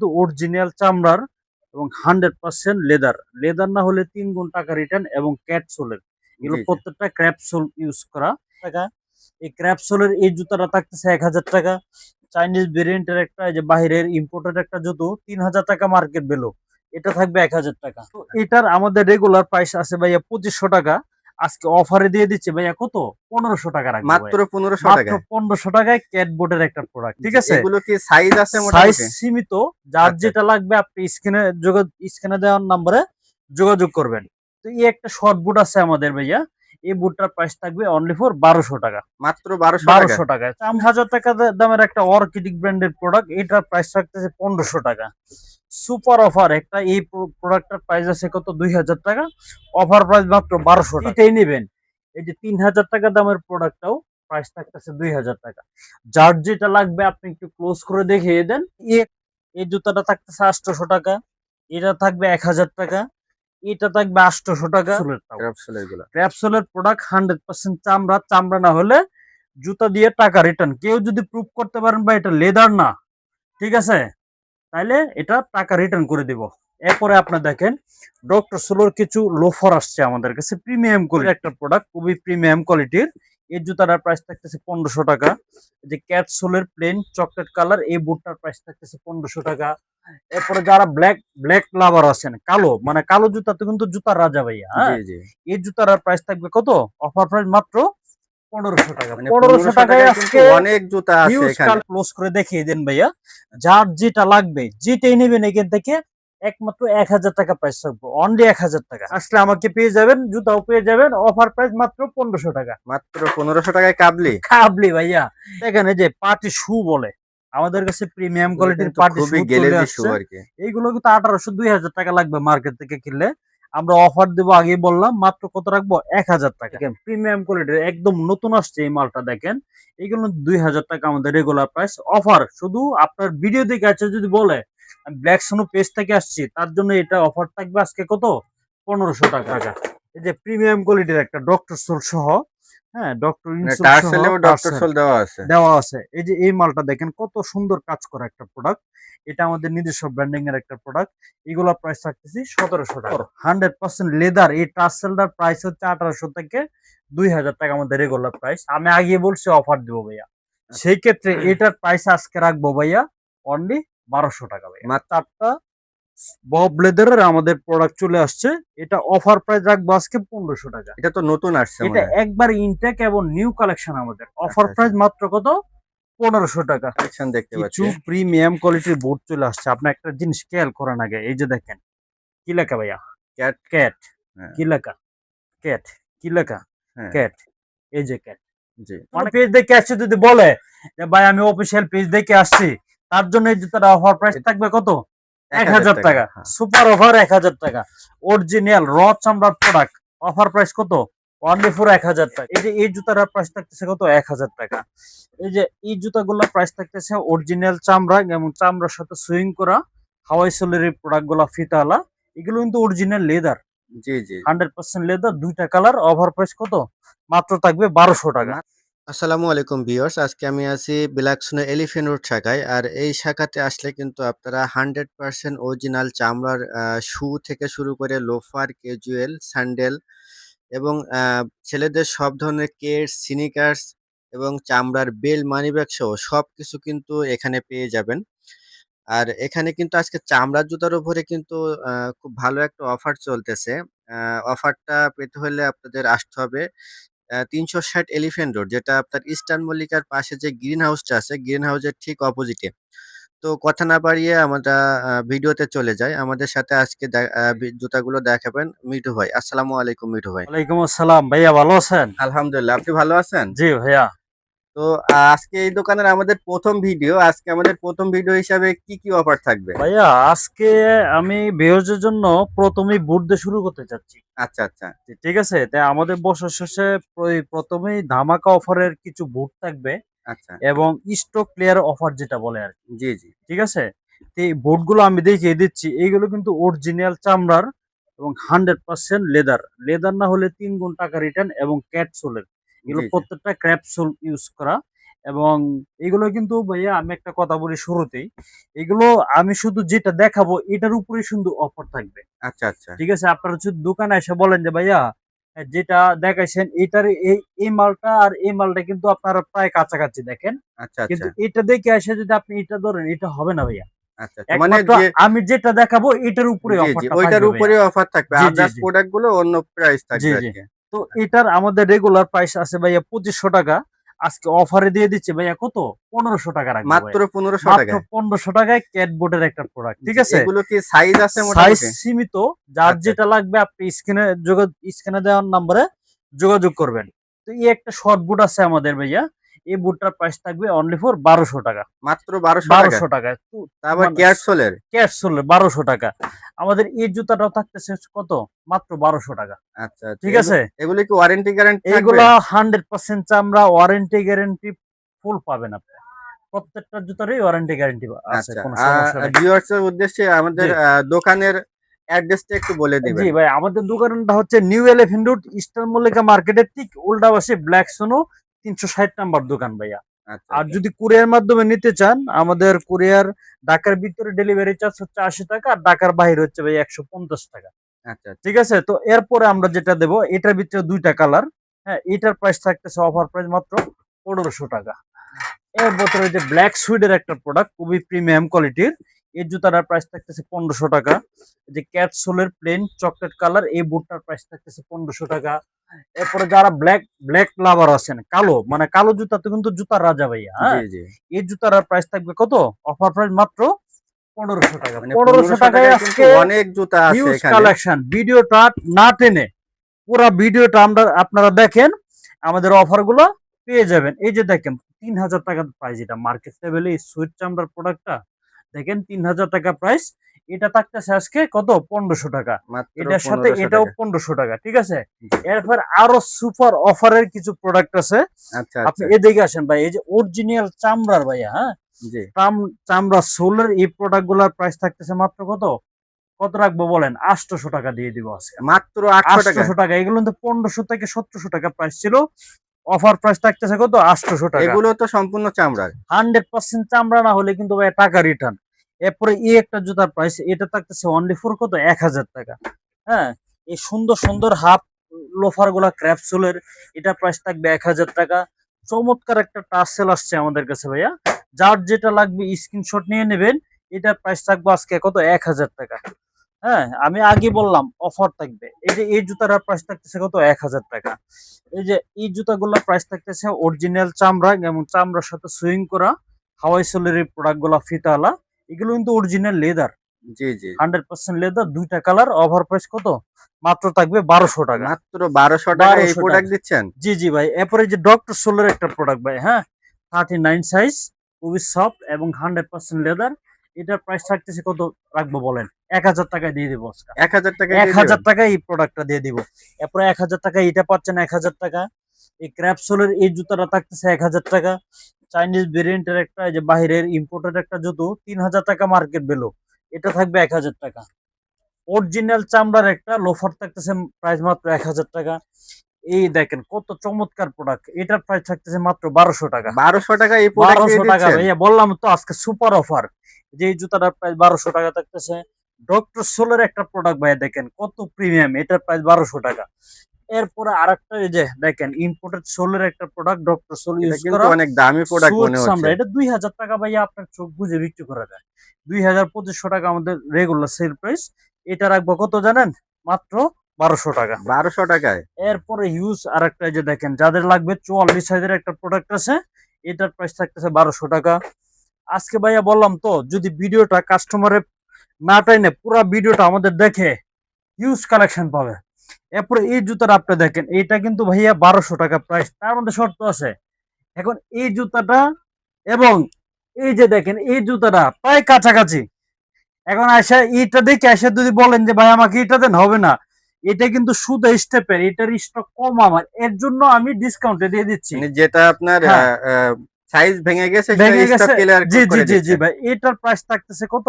কিন্তু অরিজিনাল চামড়ার এবং হান্ড্রেড পার্সেন্ট লেদার লেদার না হলে তিন গুণ টাকা রিটার্ন এবং ক্যাটসোলের এগুলো। প্রত্যেকটা ক্র্যাপসোল ইউজ করা। টাকা। এই ক্র্যাপসোলের এই জুতাটা থাকতেছে এক হাজার টাকা। চাইনিজ ভেরিয়েন্টের একটা যে বাহিরের ইম্পোর্টেড একটা জুতো তিন হাজার টাকা মার্কেট বেলো এটা থাকবে এক হাজার টাকা। তো এটার আমাদের রেগুলার প্রাইস আছে ভাইয়া পঁচিশশো টাকা। আজকে অফারে দিয়ে দিচ্ছে ভাইয়া কত? পনেরোশো টাকা রাখব মাত্র। পনেরোশো মাত্র টাকা পনেরোশো টাকায় ক্যাট বোর্ডের একটা প্রোডাক্ট ঠিক আছে? এগুলো কি সাইজ আছে সাইজ সীমিত যার আচ্ছা। যেটা লাগবে আপনি স্ক্রিনে যোগাযোগ স্ক্রিনে দেওয়ার নাম্বারে যোগাযোগ করবেন। তো এই একটা শর্ট বুট আছে আমাদের ভাইয়া। এই বুটটার প্রাইস থাকবে অনলি ফর বারোশো টাকা। মাত্র বারোশো বারোশো টাকা চার হাজার টাকা দামের একটা অর্কিডিক ব্র্যান্ডের প্রোডাক্ট এটার প্রাইস থাকতেছে পনেরোশো টাকা। সুপার অফার একটা এই প্রোডাক্টের প্রাইস আছে কত? দুই হাজার টাকা। অফার প্রাইস মাত্র বারোশো টাকা। এটাই নেবেন। এই যে তিন হাজার টাকা দামের প্রোডাক্টটাও প্রাইস থাকতেছে দুই হাজার টাকা। যার যেটা লাগবে আপনি একটু ক্লোজ করে দেখিয়ে দেন। এ- এই জুতাটা থাকতেছে আটশোশো টাকা। এটা থাকবে এক হাজার টাকা। এটা থাকবে আটশোশো টাকা। ক্র্যাপসোলের প্রোডাক্ট হান্ড্রেড পার্সেন্ট চামড়া। চামড়া না হলে জুতা দিয়ে টাকা রিটার্ন কেউ যদি প্রুভ করতে পারেন বা এটা লেদার না। ঠিক আছে? তাহলে এটা টাকা রিটার্ন করে দিব। এরপরে আপনার দেখেন ডক্টর সোলোর কিছু লোফার আসছে আমাদের কাছে প্রিমিয়াম কোয়ালিটির একটা প্রোডাক্ট খুবই প্রিমিয়াম কোয়ালিটির এই জুতাটার প্রাইস থাকতেছে পনেরোশো টাকা। এই যে ক্যাট সোলের প্লেন চকলেট কালার এই বুটটার প্রাইস থাকতেছে পনেরোশো টাকা। এরপরে যারা ব্ল্যাক ব্ল্যাক লাভার আছেন কালো মানে কালো জুতাতে কিন্তু জুতার রাজা ভাইয়া হ্যাঁ? এই জুতার প্রাইস থাকবে কত? অফার প্রাইস মাত্র পনেরোশো টাকা। মানে পনেরোশো টাকায় আজকে অনেক জুতা আছে ক্লোজ করে দেখিয়ে দেন ভাইয়া। যার যেটা লাগবে যেটাই নেবেন এখান থেকে একমাত্র এক হাজার টাকা প্রাইস থাকবে। অনলি এক হাজার টাকা। আসলে আমাকে পেয়ে যাবেন জুতাও পেয়ে যাবেন অফার প্রাইস মাত্র পনেরোশো টাকা। মাত্র পনেরোশো টাকায় কাবলি? কাবলি ভাইয়া। এই যে পার্টি শু বলে আমাদের কাছে প্রিমিয়াম কোয়ালিটির পার্টি শু এইগুলো কিন্তু আঠারোশো দুই হাজার টাকা লাগবে মার্কেট থেকে কিনলে। আমরা অফার দেবো আগে বললাম মাত্র কত রাখব? এক হাজার টাকা। প্রিমিয়াম কোয়ালিটির একদম নতুন আসছে এই মালটা দেখেন। এইগুলো দুই হাজার টাকা আমাদের রেগুলার প্রাইস অফার শুধু আপনার ভিডিও দেখে আছে যদি বলে ব্ল্যাক সোনো পেজ থেকে আসছি তার জন্য এটা অফার থাকবে আজকে কত? পনেরোশো টাকা। এই যে প্রিমিয়াম কোয়ালিটির একটা ডক্টর সোল সহ হ্যাঁ ডক্টর ডক্টর সোল দেওয়া আছে। দেওয়া আছে। এই যে এই মালটা দেখেন কত সুন্দর কাজ করা একটা প্রোডাক্ট এটা আমাদের নিজস্ব ব্র্যান্ডিং এর একটা প্রোডাক্ট এগুলোর প্রাইস থাকতেছি সতেরোশো টাকা। হান্ড্রেড পার্সেন্ট লেদার এই টার্সেলটার প্রাইস হচ্ছে আঠারোশো থেকে দুই হাজার টাকা আমাদের রেগুলার প্রাইস আমি আগে বলছি অফার দেবো ভাইয়া। সেই ক্ষেত্রে এটার প্রাইস আজকে রাখব ভাইয়া অনলি বারোশো টাকা ভাইয়া। মাত্র- চারটা বব লেদারের আমাদের প্রোডাক্ট চলে আসছে। এটা অফার প্রাইস রাখব আজকে পনেরোশো টাকা। এটা তো নতুন আসছে এটা একবার ইনটেক এবং নিউ কালেকশন আমাদের। অফার আচ্ছা। প্রাইস মাত্র কত? পনেরোশো টাকা। কালেকশন দেখতে পাচ্ছি। প্রিমিয়াম কোয়ালিটির বোর্ড চলে আসছে। আপনি একটা জিনিস খেয়াল করেন আগে। এই যে দেখেন কি লেখা ভাইয়া। ক্যাট হ্যাঁ। কি লেখা? ক্যাট কি লেখা? হ্যাঁ, ক্যাট এই যে ক্যাট জি। মানে পেজ দেখে আসছে যদি বলে ভাই আমি অফিসিয়াল পেজ দেখে আসছি। তার জন্য এই জুতার অফার প্রাইস থাকবে কত? এক হাজার টাকা হ্যাঁ। সুপার অফার এক হাজার টাকা। অরিজিনাল র চামড়ার প্রোডাক্ট অফার প্রাইস কত? অনলি ফর এক হাজার টাকা। এই যে এই জুতার প্রাইস থাকতেছে কত? এক হাজার টাকা। এই যে এই জুতাগুলোর প্রাইস থাকতেছে অরিজিনাল চামড়া এবং চামড়ার সাথে সুইং করা হাওয়াই সোলের এই প্রোডাক্টগুলা ফিতালা এগুলো কিন্তু অরিজিনাল লেদার জি জি। হান্ড্রেড পার্সেন্ট লেদার দুইটা কালার অফার প্রাইস কত? মাত্র থাকবে বারোশো টাকা। আসসালামু আলাইকুম ভিউয়ার্স আজকে আমি আছি বিলাকসোনা এলিফেন্ট রোড শাখায় আর এই শাখাতে আসলে কিন্তু আপনারা হান্ড্রেড পার্সেন্ট অরিজিনাল চামড়ার শু থেকে শুরু করে লোফার ক্যাজুয়াল স্যান্ডেল এবং ছেলেদের সব ধরনের কেটস সিনিকার্স এবং চামড়ার বেল মানিব্যাগ সহ সব কিছু কিন্তু এখানে পেয়ে যাবেন। আর এখানে কিন্তু আজকে চামড়ার জুতার উপরে কিন্তু খুব ভালো একটা অফার চলতেছে। অফারটা পেতে হলে আপনাদের আসতে হবে তিনশো ষাট এলিফেন্ট রোড যেটা আপনার ইস্টার্ন মল্লিকার পাশে যে গ্রিন হাউসটা আছে গ্রিন হাউসের ঠিক অপোজিটে তো কথা না বাড়িয়ে আমরা ভিডিওতে চলে যাই আমাদের সাথে আজকে দে- আহ, বি- জুতাগুলো দেখাবেন মিঠু ভাই। আসসালামু আলাইকুম মিঠু ভাই। ওয়ালাইকুম আসসালাম। ভাইয়া ভালো আছেন? আলহামদুলিল্লাহ। আপনি ভালো আছেন? জি ভাইয়া। তো আজকে এই দোকানের আমাদের প্রথম ভিডিও। আজকে আমাদের প্রথম ভিডিও হিসাবে কি কি অফার থাকবে? ভাইয়া আজকে আমি বেহজের জন্য প্রথমেই বুট দিয়ে শুরু করতে চাচ্ছি। আচ্ছা আচ্ছা। ঠিক আছে? তাই আমাদের বছর শেষে প্র- প্রথমেই ধামাকা অফারের কিছু বুট থাকবে। এবং স্টক ক্লিয়ার অফার যেটা বলে আর জি জি। ঠিক আছে? এই বুটগুলো আমি দেখিয়ে দিচ্ছি। এইগুলো কিন্তু অরিজিনাল চামড়ার এবং হান্ড্রেড পার্সেন্ট লেদার লেদার না হলে তিন গুণ টাকা রিটার্ন এবং ক্যাট সোলের এগুলো। প্রত্যেকটা ক্র্যাপ সোল ইউজ করা। এবং এগুলো কিন্তু ভাইয়া আমি একটা কথা বলি শুরুতেই। এগুলো আমি শুধু যেটা দেখাবো এটার উপরে শুধু অফার থাকবে। আচ্ছা আচ্ছা। ঠিক আছে? আপনারা যদি দোকানে এসে বলেন যে ভাইয়া যেটা দেখাইছেন এটার এই এই মালটা আর এই মালটা কিন্তু আপনারা প্রায় কাছাকাছি দেখেন। আচ্ছা কিন্তু আচ্ছা। এটা দেখে আসে যদি আপনি এটা ধরেন এটা হবে না ভাইয়া। আচ্ছা আচ্ছা। মানে আমি যেটা দেখাবো এটার উপরে ওইটার উপরে অফার থাকবে। আদার্স প্রোডাক্টগুলো অন্য প্রাইস থাকবে তো এটার আমাদের রেগুলার প্রাইস আছে ভাইয়া পঁচিশশো টাকা। আজকে অফারে দিয়ে দিচ্ছে ভাইয়া কত? পনেরোশো টাকা রাখবে মাত্র পনেরোশো টাকা পনেরোশো টাকায় ক্যাটবোর্ডের একটা প্রোডাক্ট ঠিক আছে? এগুলো কি সাইজ আছে সাইজ সীমিত যার আচ্ছা। যেটা লাগবে আপনি স্ক্রিনে যোগাযোগ স্ক্রিনে দেওয়ার নাম্বারে যোগাযোগ করবেন। তো এই একটা শর্ট বুট আছে আমাদের ভাইয়া। এই বুটটার প্রাইস থাকবে অনলি ফর বারোশো টাকা। মাত্র বারোশো টাকা? বারোশো টাকা তারপর মানে- ক্যাশ চললে বারোশো টাকা। আমাদের এই জুতাটাও থাকতেছে কত? মাত্র বারোশো টাকা। আচ্ছা আচ্ছা। ঠিক আছে? এগুলো কি ওয়ারেন্টি গ্যারান্টি এগুলো হান্ড্রেড পার্সেন্ট চামড়া ওয়ারেন্টি গ্যারেন্টি ফুল পাবেন আপনি। প্রত্যেকটা জুতারই ওয়ারেন্টি গ্যারেন্টি আছে আচ্ছা কোনো সমস্যা নেই। ভিউয়ার্স এর উদ্দেশ্যে আমাদের দোকানের অ্যাড্রেসটা একটু বলে দিবেন। জি ভাই আমাদের দোকানটা হচ্ছে New Elephant Road Eastern Mallika market ঠিক উল্টা পাশে ব্ল্যাক সোনো তিনশো ষাট নাম্বার দোকান ভাইয়া। আচ্ছা আর যদি কুরিয়ার মাধ্যমে নিতে চান আমাদের কুরিয়ার ঢাকার ভিতরে ডেলিভারি চার্জ হচ্ছে আশি টাকা আর ঢাকার বাইরে হচ্ছে ভাই একশো পঞ্চাশ টাকা। আচ্ছা আচ্ছা। ঠিক আছে? তো এরপরে আমরা যেটা দেবো এটার ভিতরে দুইটা কালার হ্যাঁ এটার প্রাইস থাকতেছে অফার প্রাইস মাত্র পনেরোশো টাকা। এর ভিতরে যে ব্ল্যাক সুইডের একটা প্রোডাক্ট খুবই প্রিমিয়াম কোয়ালিটির এই জুতাটার প্রাইস থাকতেছে পনেরোশো টাকা। যে ক্যাট সোলের প্লেন চকলেট কালার এই বুটটার প্রাইস থাকতেছে পনেরোশো টাকা। এরপরে যারা ব্ল্যাক ব্ল্যাক লাভার আছেন কালো মানে কালো জুতা তো কিন্তু জুতার রাজা ভাইয়া হ্যাঁ? এই জুতার প্রাইস থাকবে কত? অফার প্রাইস মাত্র পনেরোশো টাকা। মানে পনেরোশো টাকায় আজকে অনেক জুতা আছে হিউজ কালেকশন ভিডিওটা না টেনে পুরো ভিডিওটা আমরা আপনারা দেখেন আমাদের অফারগুলো পেয়ে যাবেন। এই যে দেখেন তিন হাজার টাকা প্রাইস এটা। মার্কেট লেভেলে সুইট চামড়ার প্রোডাক্টটা দেখেন তিন হাজার টাকা প্রাইস এটা থাকতেছে আজকে কত? পনেরোশো টাকা। এটার সাথে এটাও পনেরোশো টাকা ঠিক আছে? এরপর আরও সুপার অফারের কিছু প্রোডাক্ট আছে। আচ্ছা আপনি আচ্ছা। এদিকে আসেন ভাই এই যে অরিজিনাল চামড়ার ভাইয়া হ্যাঁ? চামড়া সোলের এই প্রোডাক্টগুলার প্রাইস থাকতেছে মাত্র কত? কত রাখব বলেন? আটশোশো টাকা দিয়ে দিব আজকে। মাত্র আটশো আটশোশো টাকা এগুলো কিন্তু পনেরোশো থেকে সতেরোশো টাকা প্রাইস ছিল। অফার প্রাইস থাকতেছে কত? আটশোশো টাকা। এগুলো তো সম্পূর্ণ চামড়া। হান্ড্রেড পার্সেন্ট চামড়া না হলে কিন্তু ভাই টাকা রিটার্ন এরপরে এই একটা জুতার প্রাইস এটা থাকতেছে অনলি ফোর কত? এক হাজার টাকা। হ্যাঁ? এই সুন্দর সুন্দর হাফ লোফারগুলা ক্র্যাপসুলের এটা প্রাইস থাকবে এক হাজার টাকা। চমৎকার একটা টার্সেল আসছে আমাদের কাছে ভাইয়া। যার যেটা লাগবে স্ক্রিনশট নিয়ে নেবেন এটার প্রাইস থাকবে আজকে কত? এক হাজার টাকা। হ্যাঁ আমি আগে বললাম অফার থাকবে। এই যে এই জুতার প্রাইস থাকতেছে কত? এক হাজার টাকা। এই যে এই জুতাগুলোর প্রাইস থাকতেছে অরিজিনাল চামড়া এবং চামড়ার সাথে সুইং করা হাওয়াই সোলের এই প্রোডাক্টগুলা ফিতালা এগুলো কিন্তু অরিজিনাল লেদার জি জি। হান্ড্রেড পার্সেন্ট লেদার দুইটা কালার ওভার প্রাইস কত? মাত্র থাকবে বারোশো টাকা। মাত্র বারোশো টাকা এই প্রোডাক্ট। দিচ্ছেন? জি জি ভাই এরপরে যে ডক্টর সোলের একটা প্রোডাক্ট ভাই হ্যাঁ? থার্টি নাইন সাইজ খুবই সফট এবং হান্ড্রেড পার্সেন্ট লেদার এটার প্রাইস থাকতেছে কত? রাখব বলেন। এক হাজার দিয়ে দেবো এক হাজার টাকা এক হাজার টাকা এই প্রোডাক্টটা দিয়ে দিব। এরপরে এক হাজার টাকা এটা পাচ্ছেন এক হাজার টাকা। এই ক্র্যাপসোলের এই জুতাটা থাকতেছে এক হাজার টাকা। চাইনিজ ভেরিয়েন্টের একটা যে বাহিরের ইম্পোর্টেড একটা জুতো তিন হাজার টাকা মার্কেট বেলো এটা থাকবে এক হাজার টাকা। অরিজিনাল চামড়ার একটা লোফার থাকতেছে প্রাইস মাত্র এক হাজার টাকা। এই দেখেন কত চমৎকার প্রোডাক্ট এটার প্রাইস থাকতেছে মাত্র বারোশো টাকা। বারোশো টাকা এই বারোশো টাকা ভাইয়া বললাম তো আজকে সুপার অফার যে এই জুতাটার প্রাইস বারোশো টাকা থাকতেছে। ডক্টর সোলের একটা প্রোডাক্ট ভাইয়া দেখেন কত প্রিমিয়াম এটার প্রাইস বারোশো টাকা। এরপরে আরেকটা এই যে দেখেন ইম্পোর্টেড সোলের একটা প্রোডাক্ট ডক্টর সোল ইউজ কিন্তু করা অনেক দামি প্রোডাক্ট মনে। হচ্ছে। এটা দুই হাজার টাকা ভাইয়া আপনার চোখ বুঝে বিক্রি করা যায়। দুই হাজার পঁচিশশো টাকা আমাদের রেগুলার সেল প্রাইস এটা রাখব কত জানেন? মাত্র বারোশো টাকা। বারোশো টাকায়? এরপরে হিউজ আর একটা যে দেখেন যাদের লাগবে চুয়াল্লিশ সাইজের একটা প্রোডাক্ট আছে এটার প্রাইস থাকতেছে বারোশো টাকা। আজকে ভাইয়া বললাম তো যদি ভিডিওটা কাস্টমারের না টাইনে পুরো ভিডিওটা আমাদের দেখে হিউজ কালেকশন পাবে। এরপরে এই জুতাটা আপনি দেখেন এইটা কিন্তু ভাইয়া বারোশো টাকা প্রাইস তার মধ্যে শর্ত আছে। এখন এই জুতাটা এবং এই যে দেখেন এই জুতাটা প্রায় কাছাকাছি। এখন আসা এইটা দেখে আসে যদি বলেন যে ভাই আমাকে এটা দেন হবে না। এটা কিন্তু শুধু স্টেপের এটার স্টক কম আমার। এর জন্য আমি ডিসকাউন্টে দিয়ে দিচ্ছি। মানে যেটা আপনার হ্যাঁ। সাইজ ভেঙে গেছে ভেঙে গেছে। জি জি জি জি ভাই এটার প্রাইস থাকতেছে কত?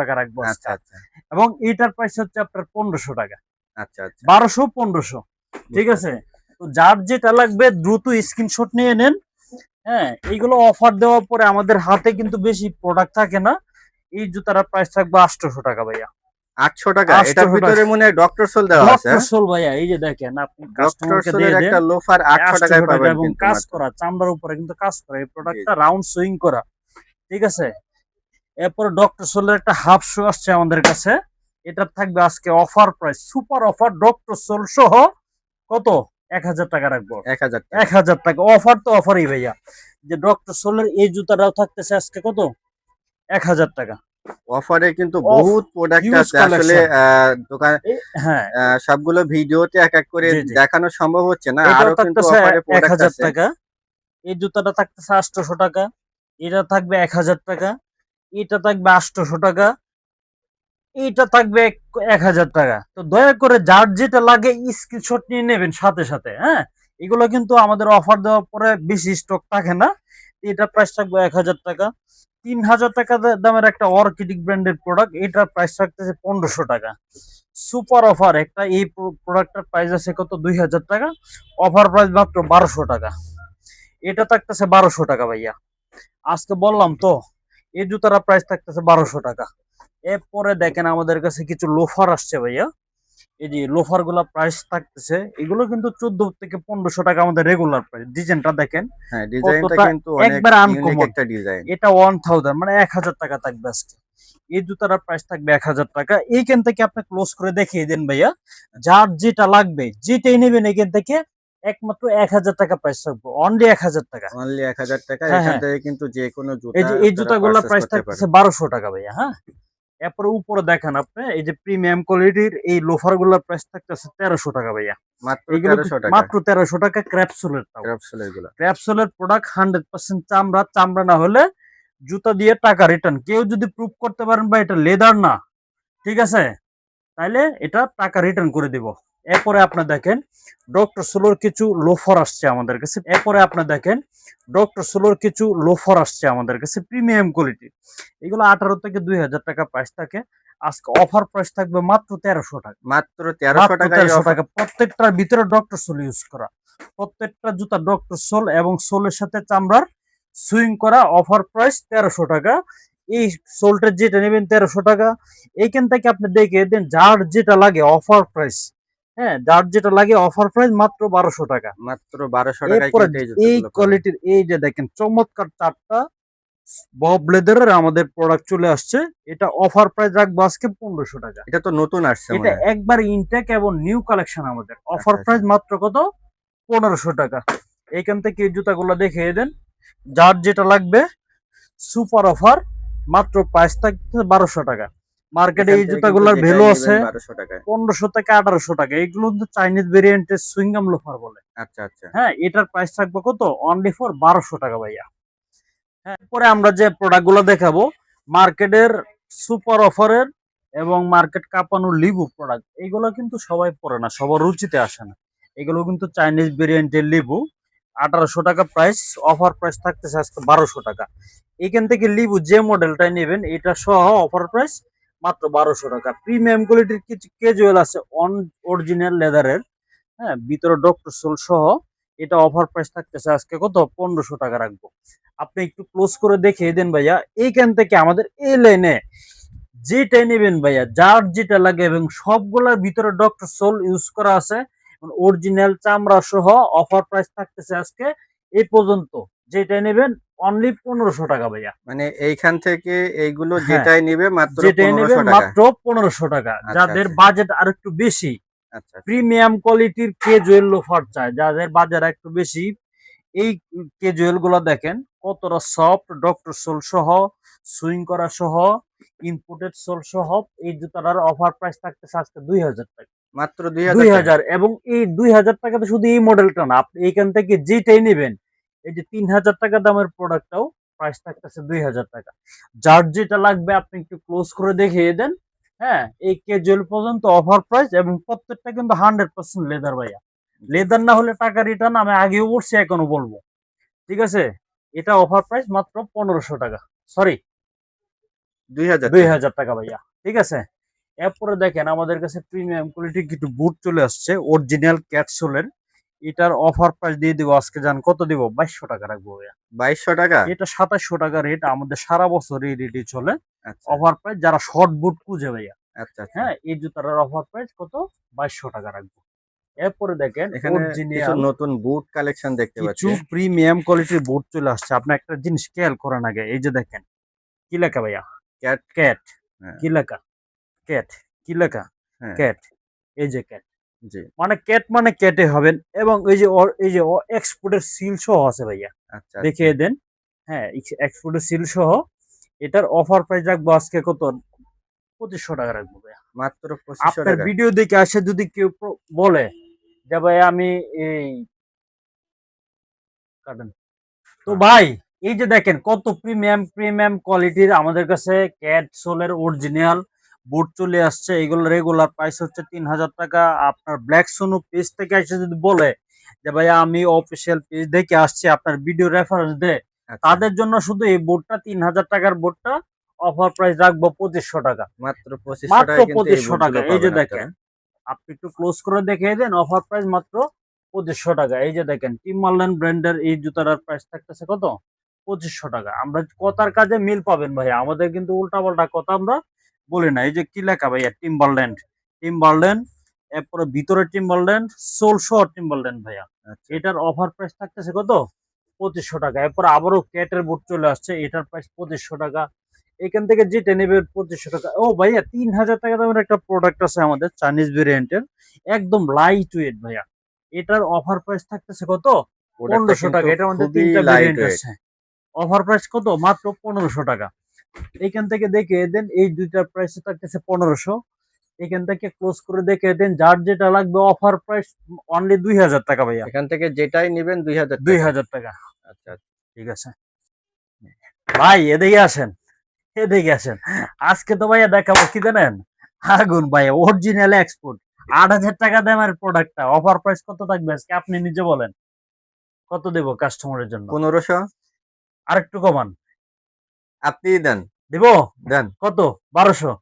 টাকা রাখব আচ্ছা আচ্ছা। এবং এটার প্রাইস হচ্ছে আপনার পনেরোশো টাকা। আচ্ছা আচ্ছা। বারোশো পনেরোশো। ঠিক আছে? তো যার যেটা লাগবে দ্রুত স্ক্রিনশট নিয়ে নেন। হ্যাঁ এইগুলো অফার দেওয়ার পরে আমাদের হাতে কিন্তু বেশি প্রোডাক্ট থাকে না। এই জুতার প্রাইস থাকবে আটশোশো টাকা ভাইয়া। আটশো টাকা 800 এটার। ভিতরে মনে হয় ডক্টর সোল দেওয়া আছে ডক্টর সোল ভাইয়া এই যে দেখেন আপনি কাস্টমারকে দিয়ে একটা লোফার 800 টাকায় পাবেন এবং কাজ করা চামড়ার উপরে কিন্তু কাজ করা এই প্রোডাক্টটা রাউন্ড সুইং করা ঠিক আছে? এরপরে ডক্টর সোলের একটা হাফ শু আসছে আমাদের কাছে এটা থাকবে আজকে offer price super offer doctor sole সহ কত? এক হাজার টাকা রাখব। এক হাজার এক হাজার টাকা অফার তো অফারই ভাইয়া। যে ডক্টর সোলের এই জুতাটাও থাকতেছে আজকে কত? এক হাজার টাকা। অফারে কিন্তু বহুত প্রোডাক্ট আছে। আসলে দোকান হ্যাঁ। সবগুলো ভিডিওতে এক এক করে। দেখানো সম্ভব হচ্ছে না। আরও কিন্তু অফারে প্রোডাক্ট আছে। টাকা। এই জুতাটা থাকতেছে আটশোশো টাকা। এটা থাকবে এক হাজার টাকা। এটা থাকবে আটশোশো টাকা। এটা থাকবে এক- এক হাজার টাকা। তো দয়া করে যার যেটা লাগে স্ক্রিনশট নিয়ে নেবেন সাথে সাথে হ্যাঁ? এগুলো কিন্তু আমাদের অফার দেওয়ার পরে বেশি স্টক থাকে না। এটা প্রাইস থাকবে এক হাজার টাকা। তিন হাজার টাকা দামের একটা অর্কিডিক ব্র্যান্ডের প্রোডাক্ট এটার প্রাইস থাকতেছে পনেরোশো টাকা। সুপার অফার একটা এই প্রোডাক্টের প্রাইস আছে কত? দুই হাজার টাকা। অফার প্রাইস মাত্র বারোশো টাকা। এটা থাকতেছে বারোশো টাকা ভাইয়া। আজকে বললাম তো, এই জুতার প্রাইস থাকতেছে বারোশো টাকা। এরপরে দেখেন আমাদের কাছে কিছু লোফার আসছে ভাইয়া। এই যে লোফারগুলা প্রাইস থাকতেছে এগুলো কিন্তু চোদ্দ থেকে পনেরোশো টাকা আমাদের রেগুলার প্রাইস ডিজাইনটা দেখেন হ্যাঁ একবারে এটা ওয়ান থাউজেন্ড মানে এক হাজার টাকা থাকবে আজকে। এই জুতার প্রাইস থাকবে এক হাজার টাকা। এইখান থেকে আপনি ক্লোজ করে দেখিয়ে দেন ভাইয়া যার যেটা লাগবে যেটাই নেবেন এখান থেকে একমাত্র এক হাজার টাকা প্রাইস থাকবে। অনলি এক হাজার টাকা। অনলি এক হাজার টাকা হ্যাঁ, এখান হ্যাঁ। থেকে কিন্তু যে কোনো জুতা এই জুতাগুলোর প্রাইস পারেন। বারোশো টাকা ভাইয়া হ্যাঁ? এরপরে উপরে দেখেন আপনি এই যে প্রিমিয়াম কোয়ালিটির এই লোফারগুলার প্রাইস থাকতেছে তেরোশো টাকা ভাইয়া। মাত্র তেরোশো টাকা। ক্র্যাপসুলের ক্র্যাপসুলের প্রোডাক্ট হান্ড্রেড পার্সেন্ট চামড়া চামড়া না হলে জুতা দিয়ে টাকা রিটার্ন কেউ যদি প্রুভ করতে পারেন বা এটা লেদার না ঠিক আছে? তাইলে এটা টাকা রিটার্ন করে দিব। এরপরে আপনি দেখেন ডক্টর সোলোর কিছু লোফার আসছে আমাদের কাছে। এরপরে আপনি দেখেন ডক্টর সোলোর কিছু লোফার আসছে আমাদের কাছে প্রিমিয়াম কোয়ালিটি এগুলো আঠারো থেকে দুই হাজার টাকা প্রাইস থাকে। আজকে অফার প্রাইস থাকবে মাত্র তেরোশো টাকা। মাত্র তেরোশো টাকা 1300 টাকা। প্রত্যেকটার ভিতরে ডক্টর সোল ইউজ করা। প্রত্যেকটা জুতা ডক্টর সোল এবং সোলের সাথে চামড়ার সুইং করা অফার প্রাইস তেরোশো টাকা। এই সোলটা যেটা নেবেন তেরোশো টাকা। এইখান থেকে আপনি দেখে দেন যার যেটা লাগে অফার প্রাইস হ্যাঁ যার যেটা লাগে অফার প্রাইস মাত্র বারোশো টাকা। মাত্র বারোশো কিন্তু এই। কোয়ালিটির এই যে দেখেন চমৎকার চারটা বব লেদারের আমাদের প্রোডাক্ট চলে আসছে। এটা অফার প্রাইস রাখব আজকে পনেরোশো টাকা। এটা তো নতুন আসছে এটা একবার ইনটেক এবং নিউ কালেকশন আমাদের। অফার আচ্ছা। প্রাইস মাত্র কত? পনেরোশো টাকা। এইখান থেকে এই জুতাগুলো দেখিয়ে দেন। যার যেটা লাগবে সুপার অফার মাত্র প্রাইস থাকছে বারোশো টাকা। মার্কেটে এই জুতাগুলোর ভ্যালু আছে নেবেন 1200 টাকায়। পনেরোশো থেকে আঠারোশো টাকা। এগুলো কিন্তু চাইনিজ ভেরিয়েন্টের সুইংগাম লোফার বলে। আচ্ছা আচ্ছা। হ্যাঁ এটার প্রাইস থাকবে কত? অনলি ফর বারোশো টাকা ভাইয়া। হ্যাঁ পরে আমরা যে প্রোডাক্টগুলো দেখাবো মার্কেটের সুপার অফারের এবং মার্কেট কাঁপানো লিবু প্রোডাক্ট এগুলো কিন্তু সবাই পরে না সবার রুচিতে আসে না। এগুলো কিন্তু চাইনিজ ভেরিয়েন্টের লিবু। আঠারোশো টাকা প্রাইস অফার প্রাইস থাকতেছে আজকে বারোশো টাকা। এখান থেকে লিবু যে মডেলটাই নেবেন এটা সহ অফার প্রাইস মাত্র বারোশো টাকা। প্রিমিয়াম কোয়ালিটির কিছু কেজুয়াল আছে অন অরিজিনাল লেদারের হ্যাঁ ভিতরে ডক্টর সোল সহ এটা অফার প্রাইস থাকতেছে আজকে কত? পনেরোশো টাকা রাখব। আপনি একটু ক্লোজ করে দেখিয়ে দেন ভাইয়া, এইখান থেকে আমাদের এই লাইনে যেটাই নেবেন ভাইয়া, যার যেটা লাগে এবং সবগুলোর ভিতরে ডক্টর সোল ইউজ করা আছে অরিজিনাল চামড়া সহ অফার প্রাইস থাকতেছে আজকে এই পর্যন্ত। যেটাই নেবেন অনলি পনেরোশো টাকা ভাইয়া। মানে এইখান থেকে এইগুলো হ্যাঁ, যেটাই নিবে মাত্র যেটাই নেবেন মাত্র পনেরোশো টাকা। আচ্ছা, যাদের আচ্ছা। বাজেট আর একটু বেশি আচ্ছা প্রিমিয়াম কোয়ালিটির কেজুয়েল লোফার চায় যাদের বাজার একটু বেশি এই কেজুয়েলগুলো দেখেন কতটা সফট ডক্টর সোল সহ সুইং করা সহ ইনপুটেড সোল সহ এই জুতাটার অফার প্রাইস থাকতেছে আজকে দুই হাজার টাকা। মাত্র দুই হাজার এবং এই দুই হাজার টাকাতে শুধু এই মডেলটা না আপনি এইখান থেকে যেটাই নেবেন এই যে তিন হাজার টাকা দামের প্রোডাক্টটাও প্রাইস থাকতেছে দুই হাজার টাকা। যার যেটা লাগবে আপনি একটু ক্লোজ করে দেখিয়ে দেন। হ্যাঁ এই কেজুয়াল পর্যন্ত অফার প্রাইস এবং প্রত্যেকটা কিন্তু হান্ড্রেড পার্সেন্ট লেদার ভাইয়া। লেদার না হলে টাকা রিটার্ন আমি আগেও বলছি এখনও বলব। ঠিক আছে? এটা অফার প্রাইস মাত্র পনেরোশো টাকা। সরি দুই হাজার দুই হাজার টাকা ভাইয়া। ঠিক আছে? এরপরে দেখেন আমাদের কাছে প্রিমিয়াম কোয়ালিটি কিছু বুট চলে আসছে। অরিজিনাল ক্যাটসোলের এটার অফার প্রাইস দিয়ে দিব আজকে জান কত দিব? বাইশশো টাকা রাখব ভাইয়া। বাইশশো টাকা? এটা সাতাশশো টাকা রেট আমাদের সারা বছর এই রেটই চলে। আচ্ছা অফার প্রাইস যারা শর্ট বুট খুঁজে ভাইয়া আচ্ছা আচ্ছা। হ্যাঁ এই জুতাটার অফার প্রাইস কত? বাইশশো টাকা রাখব। এরপরে দেখেন নতুন বুট কালেকশন দেখতে পাচ্ছি। কিছু প্রিমিয়াম কোয়ালিটির বুট চলে আসছে। আপনি একটা জিনিস খেয়াল করেন আগে এই যে দেখেন কি লেখা ভাইয়া? Cat? ক্যাট। হ্যাঁ। কি লেখা? ক্যাট। কি লেখা? হ্যাঁ। ক্যাট। এই যে ক্যাট। মানে ক্যাট মানে ক্যাটে হবেন এবং এই যে এই যে এক্সপোর্টের সিল সহ আছে ভাইয়া। আচ্ছা দেখিয়ে দেন। হ্যাঁ এক্সপোর্টের সিল সহ। এটার অফার প্রাইস রাখব আজকে কত? পঁচিশশো টাকা রাখব ভাইয়া। মাত্র আপনার ভিডিও দেখে আসে যদি কেউ বলে যে ভাই আমি এই কাটেন। তো ভাই এই যে দেখেন কত প্রিমিয়াম প্রিমিয়াম কোয়ালিটির আমাদের কাছে ক্যাট সোলের অরিজিনাল বুট চলে আসছে এগুলো রেগুলার প্রাইস হচ্ছে তিন হাজার টাকা। আপনার ব্ল্যাক সোনু পেজ থেকে এসে যদি বলে যে ভাইয়া আমি অফিসিয়াল পেজ দেখে আসছি আপনার ভিডিও রেফারেন্স দে। আচ্ছা, তাদের জন্য শুধু এই বোর্ডটা তিন হাজার টাকার বোর্ডটা অফার প্রাইস রাখব পঁচিশশো টাকা। মাত্র পঁচিশশো মাত্র টাকা কিন্তু এই 2500 বুটগুলো টাকা, এই যে দেখেন। আপনি একটু ক্লোজ করে দেখিয়ে দেন অফার প্রাইস মাত্র পঁচিশশো টাকা। এই যে দেখেন টিমারল্যান্ড ব্র্যান্ডের এই জুতাটার প্রাইস থাকতেছে কত? পঁচিশশো টাকা। আমরা কথার কাজে মিল পাবেন ভাইয়া। আমাদের কিন্তু উল্টা পাল্টা কথা আমরা বলি না এই যে কি লেখা ভাইয়া? টিম্বারল্যান্ড টিম্বারল্যান্ড এরপরে ভিতরে টিম্বারল্যান্ড শহর টিম্বারল্যান্ড ভাইয়া। আচ্ছা, এটার অফার প্রাইস থাকতেছে কত? পঁচিশশো টাকা। এরপর আবারও ক্যাটের বোর্ড চলে আসছে এটার প্রাইস পঁচিশশো টাকা। এখান থেকে যেটা নেবে পঁচিশশো টাকা। ও ভাইয়া তিন হাজার টাকা দামের একটা প্রোডাক্ট আছে আমাদের চাইনিজ ভেরিয়েন্টের একদম লাইট ওয়েট ভাইয়া। এটার অফার প্রাইস থাকতেছে কত? পনেরোশো টাকা। এটার মধ্যে তিনটা ভেরিয়েন্ট আছে। অফার প্রাইস কত? মাত্র পনেরোশো টাকা। এখান থেকে দেখে দেন এই দুইটার প্রাইস থাকতেছে পনেরোশো। এখান থেকে ক্লোজ করে দেখে দেন যার যেটা লাগবে অফার প্রাইস অনলি দুই হাজার টাকা ভাইয়া। এখান থেকে যেটাই নেবেন দুই হাজার দুই হাজার টাকা। আচ্ছা ঠিক আছে। ভাই এদিকে আসেন এদিকে আসেন। আজকে তো ভাইয়া দেখাবো কি জানেন? আগুন ভাই অরিজিনাল এক্সপোর্ট আট হাজার টাকা দামের প্রোডাক্টটা অফার প্রাইস কত থাকবে আজকে? আপনি নিজে বলেন। কত দেব কাস্টমারের জন্য? পনেরোশো। আরেকটু কমান। আপনি দেন। দিব? দেন। কত? বারোশো?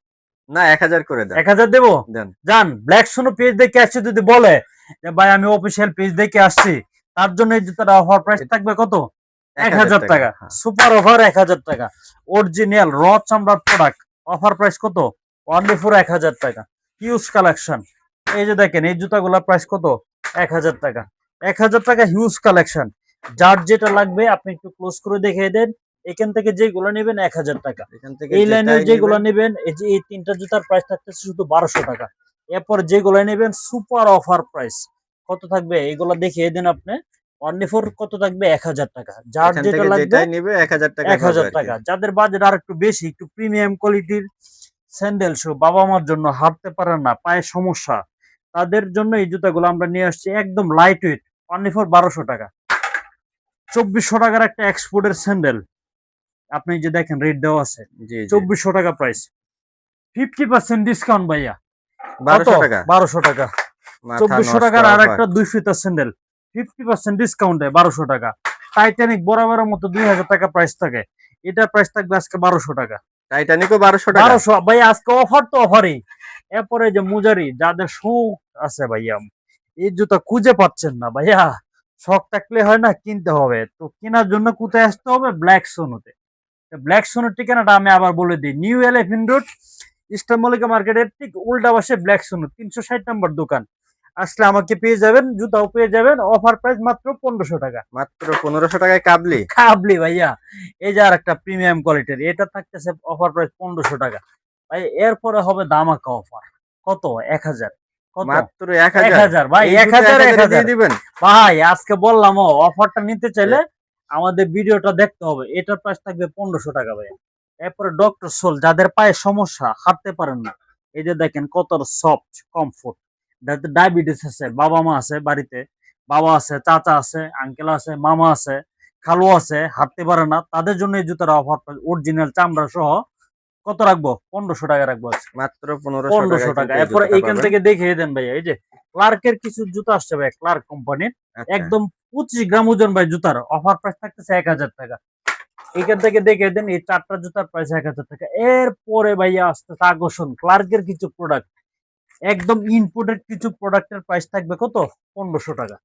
না এক হাজার করে দেন। এক হাজার দেবো? দেন। যান ব্ল্যাক সোনো পেজ দেখে আসছে যদি বলে যে ভাই আমি অফিসিয়াল পেজ দেখে আসছি। তার জন্য এই জুতাটা অফার প্রাইস থাকবে কত? এক হাজার টাকা। হ্যাঁ। সুপার অফার এক হাজার টাকা। অরিজিনাল র চামড়ার প্রোডাক্ট অফার প্রাইস কত? ওয়ানলি ফোর এক হাজার টাকা। হিউজ কালেকশন এই যে দেখেন এই জুতাগুলোর প্রাইস কত? এক হাজার টাকা। এক হাজার টাকা হিউজ কালেকশন যার যেটা লাগবে আপনি একটু ক্লোজ করে দেখিয়ে দেন। এখান থেকে যেগুলো নেবেন এক হাজার টাকা। এই লাইনের যেগুলো নেবেন, এই যে এই তিনটা জুতার প্রাইস থাকতেছে শুধু বারোশো টাকা। এরপর যেগুলো নেবেন সুপার অফার প্রাইস কত থাকবে? এগুলো দেখিয়ে দিন আপনি। অনলি ফোর কত থাকবে? এক হাজার টাকা। যার যেটা লাগবে এক হাজার টাকা এক হাজার টাকা। যাদের বাজেট আর একটু বেশি একটু প্রিমিয়াম কোয়ালিটির স্যান্ডেল শু বাবা মার জন্য হাঁটতে পারেন না পায়ে সমস্যা তাদের জন্য এই জুতাগুলো আমরা নিয়ে আসছি একদম লাইট ওয়েট অনলি ফর বারোশো টাকা। চব্বিশশো টাকার একটা এক্সপোর্টের স্যান্ডেল আপনি যে দেখেন রেট দেওয়া আছে চব্বিশশো টাকা প্রাইস ফিফটি পার্সেন্ট ডিসকাউন্ট ভাইয়া। বারোশো টাকা? চব্বিশশো টাকার আর একটা দুই ফিতার স্যান্ডেল ফিফটি পার্সেন্ট ডিসকাউন্টে বারোশো টাকা। টাইটানিক বরাবরের মতো দুই হাজার টাকা প্রাইস থাকে। এটার প্রাইস থাকবে আজকে বারোশো টাকা। টাইটানিকও বারোশো টাকা। বারোশো ভাই আজকে অফার তো অফারই এরপরে যে মুজারি যাদের শখ আছে ভাইয়া এই জুতা খুঁজে পাচ্ছেন না ভাইয়া। শখ থাকলে হয় না কিনতে হবে। তো কেনার জন্য কোথায় আসতে হবে? ব্ল্যাক সোনোতে ব্ল্যাক সোনোর ঠিকানাটা আমি আবার বলে দিই। New elephant road Easter Mallika মার্কেটের ঠিক উল্টা পাশে ব্ল্যাক সোনো তিনশো ষাট নম্বর দোকান। আসলে আমাকে পেয়ে যাবেন জুতাও পেয়ে যাবেন অফার প্রাইস মাত্র পনেরোশো টাকা। মাত্র পনেরোশো টাকায় কাবলি? কাবলি ভাইয়া এই যে আর একটা প্রিমিয়াম কোয়ালিটির এটা থাকতেছে অফার প্রাইস পনেরোশো টাকা। ভাই এরপরে হবে দামাকা অফার কত? এক হাজার। কত? মাত্র এক হাজার। ভাই এক হাজার এক হাজার। দিবেন। ভাই আজকে বললাম ও অফারটা নিতে চাইলে আমাদের ভিডিওটা দেখতে হবে। এটার প্রাইস থাকবে পনেরোশো টাকা ভাই এরপরে ডক্টর সোল যাদের পায়ে সমস্যা হাঁটতে পারেন না। এই যে দেখেন কত সফট কমফোর্ট যাদের ডায়াবেটিস আছে বাবা মা আছে বাড়িতে বাবা আছে চাচা আছে আঙ্কেল আছে মামা আছে খালু আছে হাঁটতে পারে না তাদের জন্য এই জুতার অফার অরিজিনাল চামড়া সহ কত রাখব? পনেরোশো টাকা রাখব। মাত্র পনেরোশো টাকা। এরপরে এইখান থেকে দেখিয়ে দেন ভাইয়া এই যে ক্লার্কের কিছু জুতা আসছে ভাই ক্লার্ক কোম্পানির। একদম পঁচিশ গ্রাম ওজন ভাই জুতার। অফার প্রাইস থাকতেছে এক হাজার টাকা। এখান থেকে দেখে দেন, এই চারটা জুতার প্রাইস এক হাজার টাকা। এরপরে ভাইয়া আসতেছে আকর্ষণ ক্লার্কের কিছু প্রোডাক্ট একদম ইনপুটেড কিছু প্রোডাক্টের প্রাইস থাকবে কত? পনেরোশো টাকা।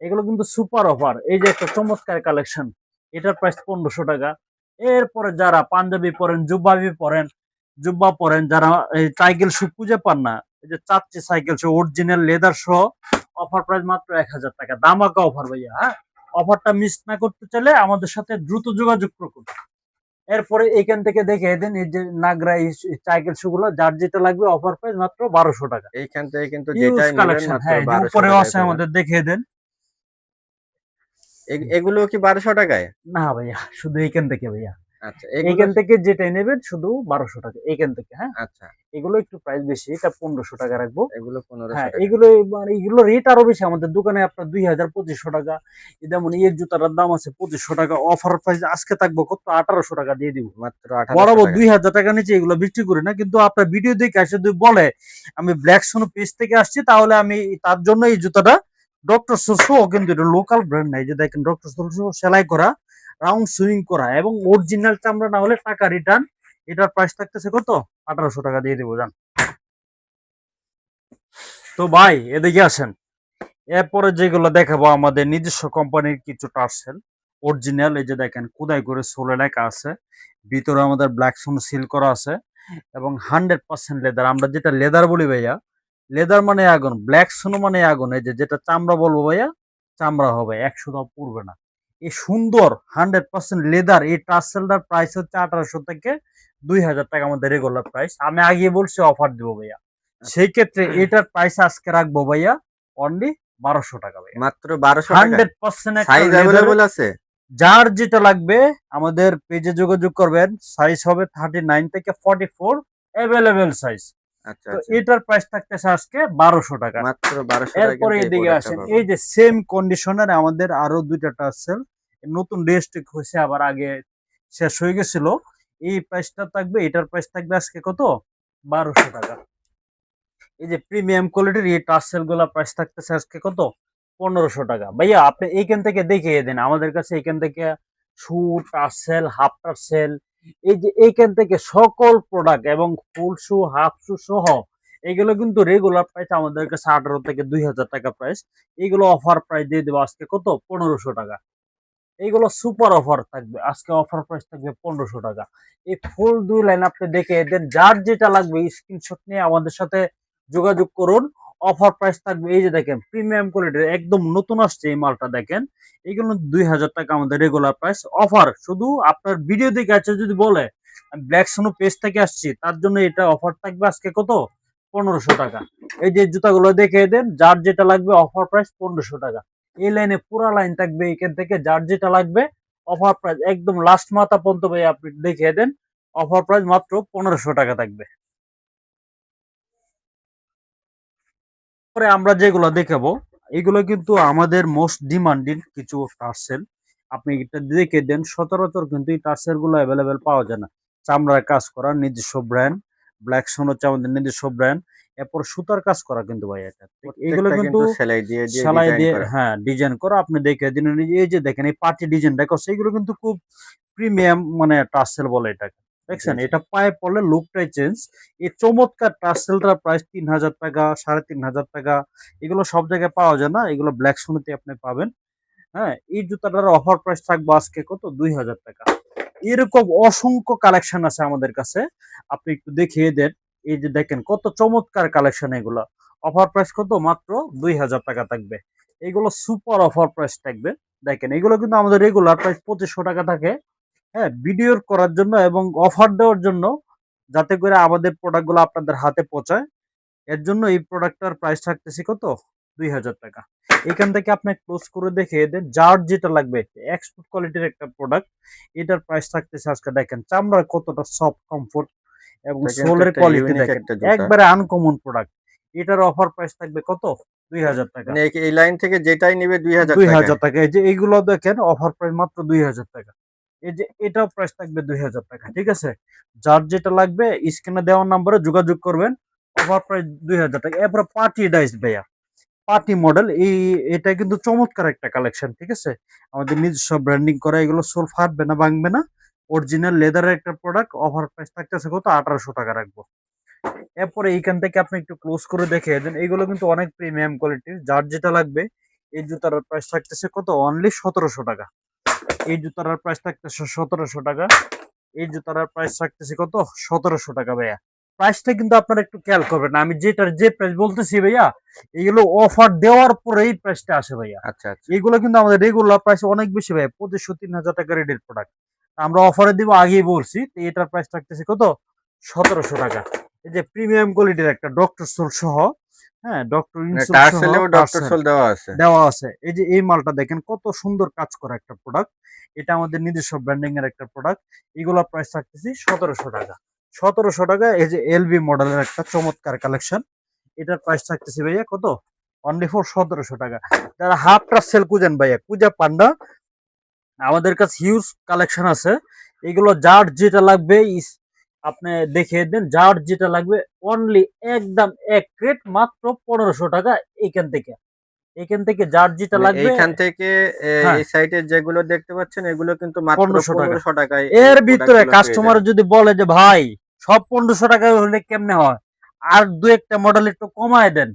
এগুলো কিন্তু সুপার অফার এই যে একটা চমৎকার কালেকশন এটার প্রাইস পনেরোশো টাকা। এরপরে যারা পাঞ্জাবি পরেন, জুব্বাবি পরেন, জুব্বা পরেন, যারা এই সাইকেল শু খুঁজে পান না, এই যে চারটি সাইকেল শু অরিজিনাল লেদার সহ অফার প্রাইস মাত্র এক হাজার টাকা। দামাকা অফার ভাইয়া হ্যাঁ? অফারটা মিস না করতে চাইলে আমাদের সাথে দ্রুত যোগাযোগ করুন। এরপরে এখান থেকে দেখে দেন এই যে নাগরা সাইকেল শু গুলো যার যেটা লাগবে অফার প্রাইস মাত্র বারোশো টাকা। এইখান থেকে কিন্তু হ্যাঁ টাকায় আছে আমাদের দেখিয়ে দেন এগুলো কি বারোশো টাকায়? না ভাইয়া শুধু এইখান থেকে ভাইয়া। আচ্ছা এইখান থেকে যেটাই নেবেন শুধু বারোশো টাকা এইখান থেকে হ্যাঁ? আচ্ছা। এগুলো একটু প্রাইস বেশি এটা পনেরোশো টাকা রাখব। এগুলো পনেরোশো হ্যাঁ এগুলো মানে এগুলো রেট আরও বেশি আমাদের দোকানে আপনার দুই হাজার পঁচিশশো টাকা যেমন এর জুতাটার দাম আছে পঁচিশশো টাকা অফার প্রাইস আজকে থাকব কত? আঠারোশো টাকা দিয়ে দিব। মাত্র বরাবর দুই হাজার টাকা নিচে এগুলো বিক্রি করি না কিন্তু আপনার ভিডিও দেখে আসে যদি বলে আমি ব্ল্যাক সোনো পেজ থেকে আসছি তাহলে আমি তার জন্য এই জুতাটা ডক্টর সোসো কিন্তু এটা লোকাল ব্র্যান্ড নাই যে দেখেন ডক্টর সোসো সেলাই করা রাউন্ড সুইং করা এবং অরিজিনাল চামড়া না হলে টাকা রিটার্ন এটার প্রাইস থাকতেছে কত? আঠারোশো টাকা দিয়ে দেবো, জান। তো ভাই, এদিকে আসেন। এরপরে যেগুলো দেখাবো আমাদের নিজস্ব কোম্পানির কিছু টার্সেল অরিজিনাল এই যে দেখেন কোদাই করে সোলে লেখা আছে। ভিতরে আমাদের ব্ল্যাক সোন সিল করা আছে। এবং হান্ড্রেড পার্সেন্ট লেদার আমরা যেটা লেদার বলি ভাইয়া লেদার মানে আগুন ব্ল্যাক সোনো মানে আগুন, এই যে যেটা চামড়া বলব ভাইয়া, চামড়া হবে, একশো দাম পড়বে না। এই সুন্দর হান্ড্রেড পার্সেন্ট লেদার এই টার্সেলটার প্রাইস হচ্ছে আঠারোশো থেকে দুই হাজার টাকা আমাদের রেগুলার প্রাইস আমি আগে বলছি অফার দিব ভাইয়া। সেই ক্ষেত্রে এটার প্রাইস আজকে রাখব ভাইয়া অনলি বারোশো টাকা ভাইয়া। মাত্র বারোশো হান্ড্রেড পার্সেন্ট আছে? যার যেটা লাগবে আমাদের পেজে যোগাযোগ করবেন। সাইজ হবে থার্টি নাইন থেকে ফর্টি ফোর অ্যাভেলেবেল সাইজ আচ্ছা তো আচ্ছা। এটার প্রাইস থাকতেছে আজকে বারোশো টাকা। মাত্র বারোশো এরপরে এদিকে আসেন এই যে সেম কন্ডিশনারে আমাদের আরও দুইটা টার্সেল নতুন রেস্ট্রিক হয়েছে আবার আগে শেষ হয়ে গেছিল। এই প্রাইসটা থাকবে এটার প্রাইস থাকবে আজকে কত? বারোশো টাকা। এই যে প্রিমিয়াম কোয়ালিটির এই টার্সেলগুলা প্রাইস থাকতেছে আজকে কত? পনেরোশো টাকা। ভাইয়া আপনি এইখান থেকে দেখিয়ে দেন আমাদের কাছে এখান থেকে শু টার্সেল হাফ টার্সেল এই যে এইখান থেকে সকল প্রোডাক্ট এবং ফুল শু হাফ শু সহ এগুলো কিন্তু রেগুলার প্রাইস আমাদের কাছে আঠারো থেকে দুই হাজার টাকা প্রাইস এইগুলো অফার প্রাইস দিয়ে দেবো আজকে কত? পনেরোশো টাকা। এইগুলো সুপার অফার থাকবে। আজকে অফার প্রাইস থাকবে পনেরোশো টাকা। এই ফুল দুই লাইন আপনি দেখে দেন। যার যেটা লাগবে স্ক্রিনশট নিয়ে আমাদের সাথে যোগাযোগ করুন। অফার প্রাইস থাকবে, এই যে দেখেন প্রিমিয়াম কোয়ালিটির একদম নতুন আসছে এই মালটা, দেখেন। এগুলো দুই হাজার টাকা আমাদের রেগুলার প্রাইস অফার শুধু আপনার ভিডিও দেখে আছে, যদি বলে ব্ল্যাক সোনো পেজ থেকে আসছি, তার জন্য এটা অফার থাকবে আজকে কত? পনেরোশো টাকা। এই যে জুতাগুলো দেখে দেন, যার যেটা লাগবে অফার প্রাইস পনেরোশো টাকা। এই লাইনে পুরা লাইন থাকবে এখান থেকে, যার যেটা লাগবে অফার প্রাইস একদম লাস্ট মাথা পর্যন্ত ভাই আপনি দেখিয়ে দেন অফার প্রাইস মাত্র পনেরোশো টাকা থাকবে। পরে আমরা যেগুলো দেখাবো এগুলো কিন্তু আমাদের মোস্ট ডিমান্ডিং কিছু টার্সেল আপনি এটা দেখে দেন সচরাচর কিন্তু এই টার্সেলগুলো অ্যাভেলেবেল পাওয়া যায় না। চামড়ার কাজ করা নিজস্ব ব্র্যান্ড ব্ল্যাক সোন হচ্ছে আমাদের নিজস্ব ব্র্যান্ড এরপর সুতার কাজ করা কিন্তু ভাই এটা। এগুলো কিন্তু সেলাই দিয়ে দিয়ে সেলাই দিয়ে হ্যাঁ ডিজাইন করা। আপনি দেখে দিন এই যে দেখেন এই পার্টি ডিজাইনটা করছে এগুলো কিন্তু খুব প্রিমিয়াম মানে টার্সেল বলে এটাকে। দেখছেন। এটা পায়ে পড়লে লুকটাই চেঞ্জ এই চমৎকার টার্সেলটার প্রাইস তিন হাজার টাকা সাড়ে তিন হাজার টাকা। এগুলো সব জায়গায় পাওয়া যায় না। এগুলো ব্ল্যাক সোনিতে আপনি পাবেন। হ্যাঁ এই জুতাটার অফার প্রাইস থাকবে আজকে কত? দুই হাজার টাকা। এরকম অসংখ্য কালেকশন আছে আমাদের কাছে। আপনি একটু দেখিয়ে দেন। এই যে দেখেন কত চমৎকার কালেকশন এগুলো। অফার প্রাইস কত? মাত্র দুই হাজার টাকা থাকবে। এগুলো সুপার অফার প্রাইস থাকবে। দেখেন এগুলো কিন্তু আমাদের রেগুলার প্রাইস পঁচিশশো টাকা থাকে। হ্যাঁ ভিডিও করার জন্য এবং অফার দেওয়ার জন্য যাতে করে আমাদের প্রোডাক্টগুলো আপনাদের হাতে পৌঁছায়। এর জন্য এই প্রোডাক্টটার প্রাইস থাকতেছে কত? দুই হাজার টাকা। এখান থেকে আপনি ক্লোজ করে দেখে দেন যার যেটা লাগবে এক্সপোর্ট কোয়ালিটির একটা প্রোডাক্ট এটার প্রাইস থাকতেছে আজকে দেখেন চামড়া কতটা সফট কমফোর্ট এবং সোলের কোয়ালিটি দেখেন। একবারে আনকমন প্রোডাক্ট এটার অফার প্রাইস থাকবে কত? দুই হাজার টাকা। মানে এই- লাইন থেকে যেটাই নিবে দুই হাজার দুই টাকা হাজার টাকা। এই যে এইগুলো দেখেন অফার প্রাইস মাত্র দুই হাজার টাকা। এই যে এটাও প্রাইস থাকবে দুই হাজার টাকা, ঠিক আছে? যার যেটা লাগবে স্ক্রিনে দেওয়ার নাম্বারে যোগাযোগ করবেন অফার প্রাইস দুই হাজার টাকা। এরপরে পার্টি ডাইস ভাইয়া পার্টি মডেল এই, এটা কিন্তু চমৎকার একটা কালেকশন ঠিক আছে? আমাদের নিজস্ব ব্র্যান্ডিং করা, এগুলো সোল ফাটবে না, ভাঙবে না। অরিজিনাল লেদারের একটা প্রোডাক্ট অফার প্রাইস থাকতেছে কত? আঠারোশো টাকা রাখব। এরপরে এইখান থেকে আপনি একটু ক্লোজ করে দেখে দেন এগুলো কিন্তু অনেক প্রিমিয়াম কোয়ালিটির যার যেটা লাগবে, এই জুতার প্রাইস থাকতেছে কত? অনলি সতেরোশো টাকা। এই জুতার প্রাইস থাকতেছে সতেরোশো টাকা। এই জুতার প্রাইস থাকতেছে কত? সতেরোশো টাকা ভাইয়া। প্রাইসটা কিন্তু আপনারা একটু খেয়াল করবেন। আমি যেটার যে প্রাইস বলতেছি ভাইয়া এগুলো অফার দেওয়ার পরে এই প্রাইসটা আসে ভাইয়া। আচ্ছা আচ্ছা। এগুলো কিন্তু আমাদের রেগুলার প্রাইস অনেক বেশি ভাই পঁচিশশো তিন হাজার টাকা রেটের প্রোডাক্ট আমরা অফারে দিব আগেই বলছি তো এটার প্রাইস থাকতেছে কত? সতেরোশো টাকা। এই যে প্রিমিয়াম কোয়ালিটির একটা ডক্টর সোল সহ হ্যাঁ ডক্টর ডক্টর সোল দেওয়া আছে। দেওয়া আছে। এই যে এই মালটা দেখেন কত সুন্দর কাজ করা একটা প্রোডাক্ট এটা আমাদের নিজস্ব ব্র্যান্ডিং এর একটা প্রোডাক্ট এগুলোর প্রাইস থাকতেছি সতেরোশো টাকা। সতেরোশো টাকা, এই যে এলবি মডেলের একটা চমৎকার কালেকশন এটার প্রাইস থাকতেছে ভাইয়া কত? অনলি ফোর সতেরোশো টাকা। যারা হাফ সেল কুজেন ভাইয়া কুজা পান্ডা আমাদের কাছে হিউজ কালেকশন আছে। এগুলো যার যেটা লাগবে আপনি দেখিয়ে দেন, যার যেটা লাগবে অনলি একদম এক ক্রেট মাত্র পনেরোশো টাকা এখান থেকে। এখান থেকে যার যেটা মানে লাগবে এখান থেকে হ্যাঁ। এই সাইটে যেগুলো দেখতে পাচ্ছেন এগুলো কিন্তু মাত্র 1500 টাকায় এর ভিতরে কাস্টমার যদি বলে যে ভাই সব পনেরোশো টাকায় হলে কেমনে হয়? আর দু একটা মডেল একটু কমায় দেন।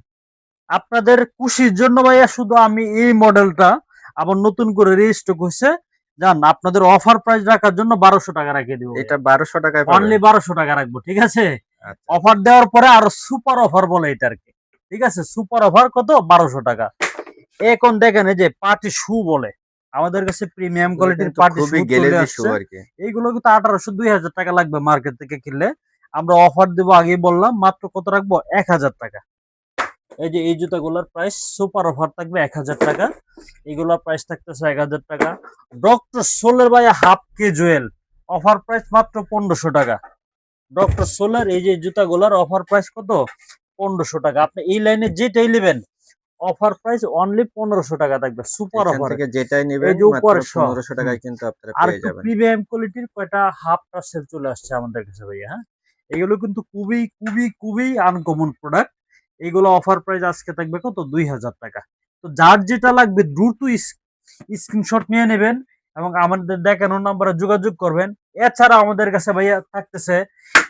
আপনাদের খুশির জন্য ভাইয়া শুধু আমি এই মডেলটা আবার নতুন করে রেজিস্টার করছে জান আপনাদের অফার প্রাইস রাখার জন্য বারোশো টাকা রাখিয়ে দিব এটা বারোশো টাকায় অনলি। বারোশো টাকা রাখব ঠিক আছে? আচ্ছা। অফার দেওয়ার পরে আরও সুপার অফার বলে এটাকে ঠিক আছে? সুপার অফার কত? বারোশো টাকা। এখন দেখেন এই যে পার্টি শু বলে আমাদের কাছে প্রিমিয়াম কোয়ালিটির খুবই শু গেলেজি শু আর কি। এইগুলো কিন্তু আঠারোশো দুই হাজার টাকা লাগবে মার্কেট থেকে কিনলে। আমরা অফার দেবো আগেই বললাম মাত্র কত রাখব? এক হাজার টাকা। এই যে এই জুতাগুলোর প্রাইস সুপার অফার থাকবে এক হাজার টাকা। এগুলোর প্রাইস থাকতেছে এক হাজার টাকা। ডক্টর সোলের ভাই half casual offer price মাত্র পনেরোশো টাকা। ডক্টর সোলের এই যে জুতাগুলোর অফার প্রাইস কত? পনেরোশো টাকা। আপনি এই লাইনে যেটাই নেবেন অফার প্রাইস অনলি পনেরোশো টাকা থাকবে সুপার অফার থেকে যেটাই নেবেন মাত্র টাকায় কিন্তু আপনারা আর পেয়ে প্রিমিয়াম কোয়ালিটির কয়টা হাফ টাসেল চলে আসছে আমাদের কাছে ভাইয়া হ্যাঁ? এগুলো কিন্তু খুবই খুবই খুবই আনকমন প্রোডাক্ট এগুলো অফার প্রাইস আজকে থাকবে কত? দুই হাজার টাকা। তো যার যেটা লাগবে দ্রুত স্ক্রিনশট নিয়ে নেবেন এবং আমাদের দেখানোর নাম্বারে যোগাযোগ করবেন। এছাড়া আমাদের কাছে ভাইয়া থাকতেছে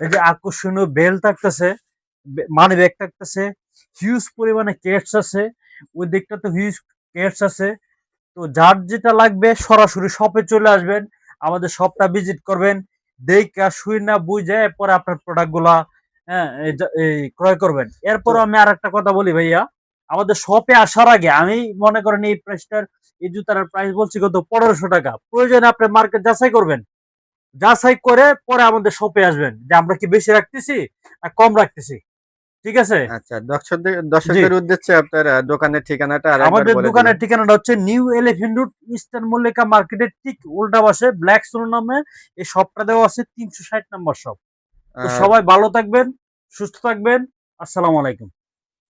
এই যে আকর্ষণীয় বেল থাকতেছে মানি ব্যাগ থাকতেছে হিউজ পরিমাণে কেটস আছে। ওই দিকটাতে হিউজ কেটস আছে। তো যার যেটা লাগবে সরাসরি শপে চলে আসবেন আমাদের শপটা ভিজিট করবেন দেখা শুই না বুঝে পরে আপনার প্রোডাক্টগুলা হ্যাঁ ক্রয় করবেন। এরপর আমি আর একটা কথা বলি ভাইয়া আমাদের শপে আসার আগে আমি মনে করেন এই প্রাইসটার এই জুতার প্রাইস বলছি কত? পনেরোশো টাকা। প্রয়োজনে আপনি মার্কেট যাচাই করবেন। যাচাই করে পরে আমাদের শপে আসবেন যে আমরা কি বেশি রাখতেছি আর কম রাখতেছি। ঠিক আছে? আচ্ছা দর্শকদের দর্শকদের উদ্দেশ্যে আপনার দোকানের ঠিকানাটা আর আমাদের দোকানের ঠিকানাটা হচ্ছে new elephant Road eastern Mallika মার্কেটের ঠিক উল্টা পাশে ব্ল্যাক সোনো নামে। এই শপটা দেওয়া আছে তিনশো ষাট নম্বর শপ তো সবাই ভালো থাকবেন সুস্থ থাকবেন। আসসালামু আলাইকুম।